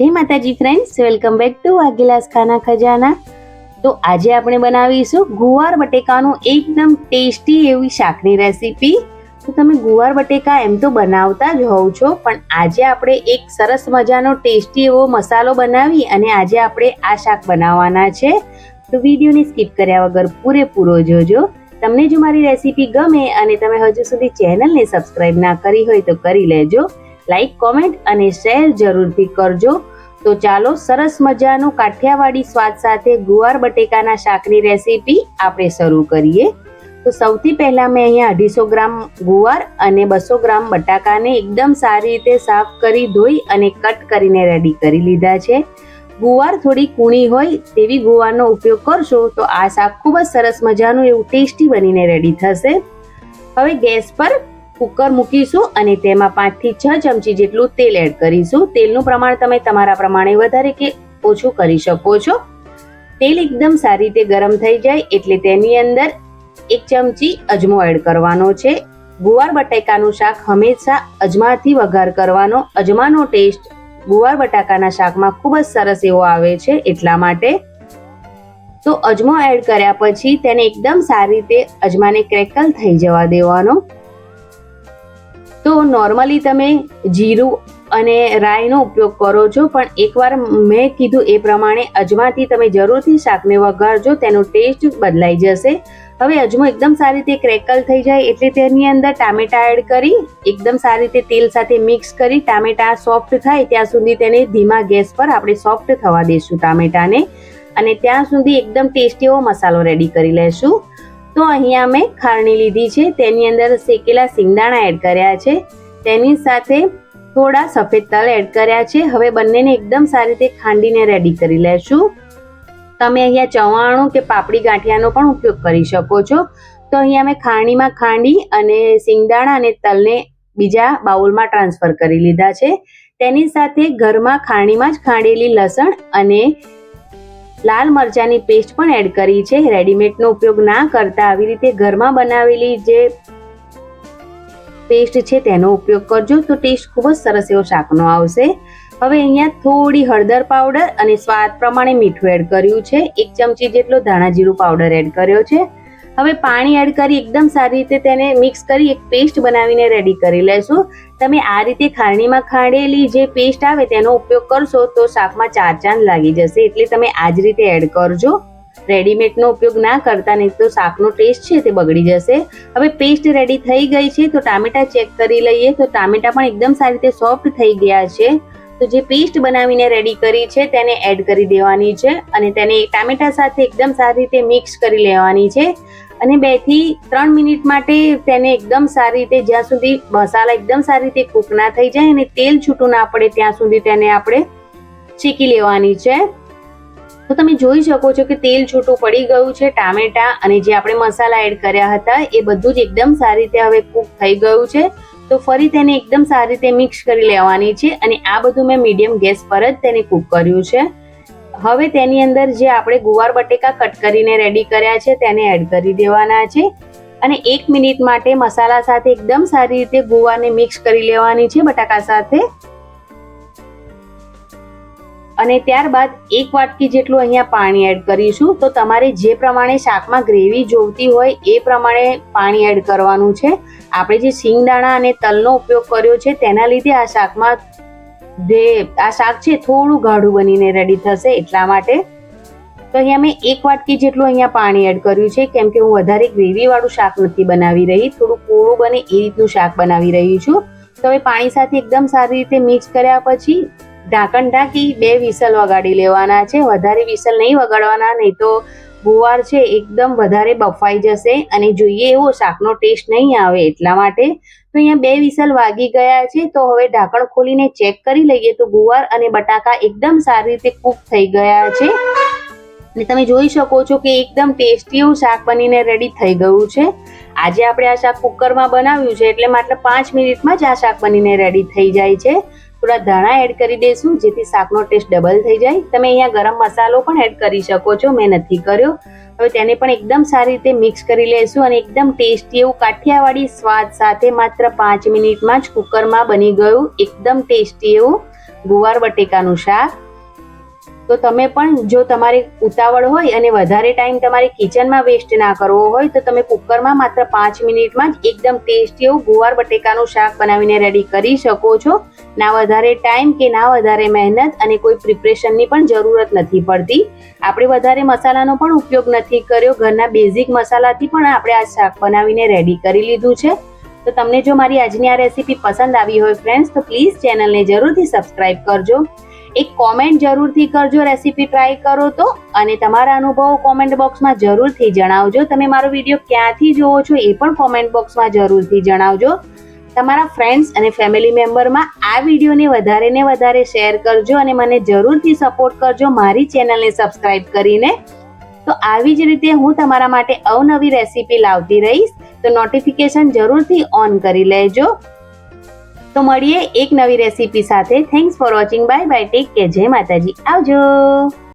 જય માતાજી friends welcome back to Vaghelas Khana Khajana. તો આજે આપણે બનાવીશું ગુવાર બટેકાનું એકદમ ટેસ્ટી એવી શાકની રેસીપી. તો તમે ગુવાર બટેકા એમ તો બનાવતા જ હોવ છો, પણ આજે આપણે એક સરસ મજાનો ટેસ્ટી એવો મસાલો બનાવી અને આજે આપણે આ શાક બનાવવાના છે. તો વિડીયોને સ્કીપ કર્યા વગર પૂરેપૂરો જોજો. તમને જો મારી રેસીપી ગમે અને તમે હજુ સુધી ચેનલને સબસ્ક્રાઈબ ના કરી હોય તો કરી લેજો. લાઈક, કોમેન્ટ અને શેર જરૂરથી કરજો. તો ચાલો સરસ મજાનું કાઠિયાવાડી સ્વાદ સાથે ગુવાર બટેકાના શાકની રેસીપી આપણે શરૂ કરીએ. તો સૌથી પહેલાં મેં અહીંયા અઢીસો ગ્રામ ગુવાર અને બસો ગ્રામ બટાકાને એકદમ સારી રીતે સાફ કરી ધોઈ અને કટ કરીને રેડી કરી લીધા છે. ગુવાર થોડી કૂણી હોય તેવી ગુવારનો ઉપયોગ કરશો તો આ શાક ખૂબ જ સરસ મજાનું એવું ટેસ્ટી બનીને રેડી થશે. હવે ગેસ પર કુકર મૂકીશું અને તેમાં પાંચથી છ ચમચી જેટલું તેલ એડ કરીશું. તેલનું પ્રમાણ તમે તમારા પ્રમાણે વધારે કે ઓછું કરી શકો છો. તેલ એકદમ સારી રીતે ગરમ થઈ જાય એટલે તેની અંદર એક ચમચી અજમો એડ કરવાનો છે. ગુવાર બટાકાનું શાક હંમેશા અજમાથી વઘાર કરવાનો. અજમાનો ટેસ્ટ ગુવાર બટાકાના શાકમાં ખૂબ જ સરસ એવો આવે છે એટલા માટે. તો અજમો એડ કર્યા પછી તેને એકદમ સારી રીતે અજમાને ક્રેકલ થઈ જવા દેવાનો. તો નોર્મલી તમે જીરું અને રાઈનો ઉપયોગ કરો છો, પણ એકવાર મેં કીધું એ પ્રમાણે અજમાથી તમે જરૂરથી શાકને વઘારજો, તેનો ટેસ્ટ બદલાઈ જશે. હવે અજમો એકદમ સારી રીતે ક્રેકલ થઈ જાય, એટલે તેની અંદર ટામેટા એડ કરી, એકદમ સારી રીતે તેલ સાથે મિક્સ કરી, ટામેટા સોફ્ટ થાય, ત્યાં સુધી તેને ધીમા ગેસ પર આપણે સોફ્ટ થવા દઈશું ટામેટાને, અને ત્યાં સુધી એકદમ ટેસ્ટી એવો મસાલો રેડી કરી લેશું. તો અહીંયા મેં ખારણી લીધી છે. તેની અંદર શેકેલા સિંગદાણા એડ કર્યા છે. તેની સાથે થોડા સફેદ તલ એડ કર્યા છે. હવે બંનેને એકદમ સારી રીતે ખાંડીને રેડી કરી લેશું. તમે અહીંયા ચવાણું કે પાપડી ગાંઠિયાનો પણ ઉપયોગ કરી શકો છો. તો અહીંયા મેં ખાણીમાં ખાંડી અને સિંગદાણા અને તલને બીજા બાઉલમાં ટ્રાન્સફર કરી લીધા છે. તેની સાથે ઘરમાં ખાંડીમાં જ ખાંડેલી લસણ અને લાલ મરચાંની પેસ્ટ પણ એડ કરી છે. રેડીમેડનો ઉપયોગ ના કરતા આવી રીતે ઘરમાં બનાવેલી જે પેસ્ટ છે તેનો ઉપયોગ કરજો તો ટેસ્ટ ખૂબ જ સરસ એવો શાકનો આવશે. હવે અહીંયા થોડી હળદર પાવડર અને સ્વાદ પ્રમાણે મીઠું એડ કર્યું છે. એક ચમચી જેટલો ધાણા જીરું પાવડર એડ કર્યો છે. હવે પાણી એડ કરી એકદમ સારી રીતે તેને મિક્સ કરી એક પેસ્ટ બનાવીને રેડી કરી લેશું. તમે આ રીતે ખાંડીમાં ખાંડેલી જે પેસ્ટ આવે તેનો ઉપયોગ કરશો તો શાકમાં ચાર ચાંદ લાગી જશે. એટલે તમે આ જ રીતે એડ કરજો. રેડીમેડનો ઉપયોગ ના કરતા નહીં તો શાકનો ટેસ્ટ છે તે બગડી જશે. હવે પેસ્ટ રેડી થઈ ગઈ છે તો ટામેટા ચેક કરી લઈએ. તો ટામેટા પણ એકદમ સારી રીતે સોફ્ટ થઈ ગયા છે. તો જે પેસ્ટ બનાવીને રેડી કરી છે, તેને એડ કરી દેવાની છે અને તેને ટામેટા સાથે એકદમ સારી રીતે મિક્સ કરી લેવાની છે. અને બેથી ત્રણ મિનિટ માટે તેને એકદમ સારી રીતે જ્યાં સુધી મસાલા એકદમ સારી રીતે કૂક ના થઈ જાય અને તેલ છૂટું ના પડે, ત્યાં સુધી તેને આપણે શીકી લેવાની છે. તો તમે જોઈ શકો છો કે તેલ છૂટું પડી ગયું છે, ટામેટા અને જે આપણે મસાલા એડ કર્યા હતા, એ બધું જ એકદમ સારી રીતે હવે કૂક થઈ ગયું છે. તો ફરી તેને એકદમ સારી રીતે મિક્સ કરી લેવાની છે અને આ બધું મેં મીડિયમ ગેસ પર જ તેને કૂક કર્યું છે. હવે તેની અંદર જે આપણે ગુવાર બટેકા કટ કરીને રેડી કર્યા છે તેને એડ કરી દેવાના છે. અને એક મિનિટ માટે મસાલા સાથે એકદમ સારી રીતે ગુવાને મિક્સ કરી લેવાની છે બટાકા સાથે. અને ત્યારબાદ એક વાટકી જેટલું અહીંયા પાણી એડ કરીશું. તો તમારે જે પ્રમાણે શાકમાં ગ્રેવી જોઈતી હોય એ પ્રમાણે પાણી એડ કરવાનું છે. આપણે જે સિંગદાણા અને તલનો ઉપયોગ કર્યો છે, તેના લીધે આ શાકમાં જે આ શાક છે થોડું ગાઢું બનીને રેડી થશે એટલા માટે. તો અહીંયા મેં એક વાટકી જેટલું અહીંયા પાણી એડ કર્યું છે, કેમ કે હું વધારે ગ્રેવીવાળું શાક નથી બનાવી રહી. થોડું કોળું બને એ રીતનું શાક બનાવી રહી છું. તો હવે પાણી સાથે એકદમ સારી રીતે મિક્સ કર્યા પછી ઢાંકણ ઢાંકી બે વિસલ વગાડી લેવાના છે. વધારે વિસલ નહીં વગાડવાના, નહીં તો ગુવાર છે એકદમ વધારે બફાઈ જશે અને જોઈએ એવો શાકનો ટેસ્ટ નહીં આવે એટલા માટે. તો અહીંયા બે વિસલ વાગી ગયા છે. તો હવે ઢાંકણ ખોલીને ચેક કરી લઈએ તો ગુવાર અને બટાકા એકદમ સારી રીતે કૂક થઈ ગયા છે. અને તમે જોઈ શકો છો કે એકદમ ટેસ્ટી એવું શાક બનીને રેડી થઈ ગયું છે. આજે આપણે આ શાક કુકરમાં બનાવ્યું છે એટલે માત્ર પાંચ મિનિટમાં જ આ શાક બનીને રેડી થઈ જાય છે. થોડા ધાણા એડ કરી દઈશું, જેથી શાકનો ટેસ્ટ ડબલ થઈ જાય. તમે અહીંયા ગરમ મસાલો પણ એડ કરી શકો છો, મેં નથી કર્યો. હવે તેને પણ એકદમ સારી રીતે મિક્સ કરી લેશું અને એકદમ ટેસ્ટી એવું કાઠિયાવાડી સ્વાદ સાથે માત્ર પાંચ મિનિટમાં જ કુકરમાં બની ગયું. એકદમ ટેસ્ટી એવું ગુવાર બટેકાનું શાક. તો તમે પણ જો તમારે ઉતાવળ હોય અને વધારે ટાઈમ તમારે કિચનમાં વેસ્ટ ના કરવો હોય, તો તમે કુકરમાં માત્ર પાંચ મિનિટમાં જ એકદમ ટેસ્ટી એવું ગુવાર બટેકાનું શાક બનાવીને રેડી કરી શકો છો. ના વધારે ટાઈમ કે ના વધારે મહેનત અને કોઈ પ્રિપરેશનની પણ જરૂરત નથી પડતી. આપણે વધારે મસાલાનો પણ ઉપયોગ નથી કર્યો. ઘરના બેઝિક મસાલાથી પણ આપણે આ શાક બનાવીને રેડી કરી લીધું છે. તો તમને જો મારી આજની આ રેસીપી પસંદ આવી હોય ફ્રેન્ડ્સ તો પ્લીઝ ચેનલને જરૂરથી સબસ્ક્રાઈબ કરજો. એક કોમેન્ટ જરૂરથી કરજો રેસીપી ટ્રાય કરો તો. અને તમારા અનુભવો કોમેન્ટ બોક્સમાં જરૂરથી જણાવજો. તમે મારો વીડિયો ક્યાંથી જોવો છો એ પણ કોમેન્ટ બોક્સમાં જરૂરથી જણાવજો. તમારા ફ્રેન્ડ્સ અને ફેમિલી મેમ્બરમાં આ વિડીયોને વધારે ને વધારે શેર કરજો અને મને જરૂરથી સપોર્ટ કરજો મારી ચેનલને સબસ્ક્રાઇબ કરીને. તો આવી જ રીતે હું તમારા માટે અવનવી રેસીપી લાવતી રહીશ. તો નોટિફિકેશન જરૂરથી ઓન કરી લેજો. તો મળીએ એક નવી રેસીપી સાથે. Thanks for watching bye bye take care જય માતાજી. આવજો.